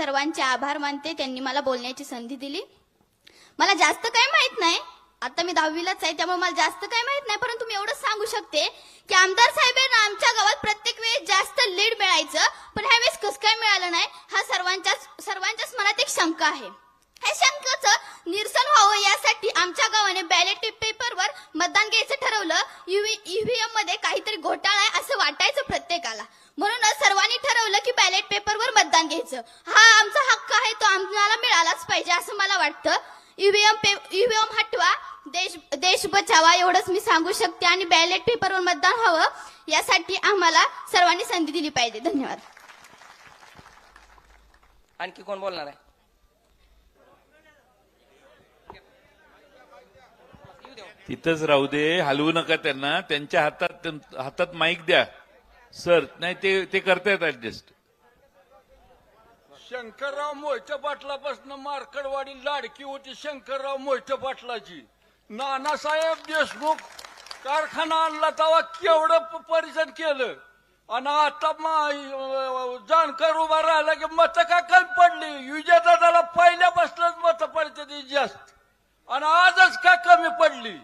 सर्वांचे आभार मानते. त्यांनी मला बोलण्याची संधी दिली. मला जास्त काही माहीत नाही. आता मी दहावीलाच आहे त्यामुळे मला जास्त काही माहीत नाही. परंतु मी एवढं सांगू शकते की आमदार साहेबांना आमच्या गावात प्रत्येक वेळेस जास्त लीड मिळायचं. पण ह्या वेळेस कसं काय मिळालं नाही हा सर्वांच्याच सर्वांच्याच मनात एक शंका आहे. ह्या शंकाचं निरसन व्हावं यासाठी आमच्या गावाने बॅलेट पेपरवर मतदान घ्यायचं ठरवलं. ईव्हीएममध्ये काहीतरी घोटाळा आहे असं वाटायचं प्रत्येकाला म्हणूनच सर्वांनी ठरवलं की बॅलेट पेपरवर मतदान घ्यायचं हा आमचा हक्क आहे तो आम्हाला मिळालाच पाहिजे असं मला वाटतं. ईव्हीएम ईव्हीएम हटवा देश देश बचावा एवढंच मी सांगू शकते. आणि बॅलेट पेपरवर मतदान व्हावं यासाठी आम्हाला सर्वांनी संधी दिली पाहिजे. धन्यवाद. आणखी कोण बोलणार आहे? तिथंच राहू दे हलवू नका त्यांना. त्यांच्या हातात हातात माईक द्या. सर नाही ते ते करतायत ऍडजस्ट शंकरराव मोहिते पाटलापासून मार्कडवाडी लाडकी होती शंकरराव मोहिते पाटलाची नानासाहेब देशमुख कारखाना आणला तेव्हा केवढं प- केलं? आणि आता मा- जाणकार उभा राहिला की मत का कमी पडली? विजयदादाला पहिल्यापासूनच मत पडते ती जास्त. आणि आजच का कमी पडली?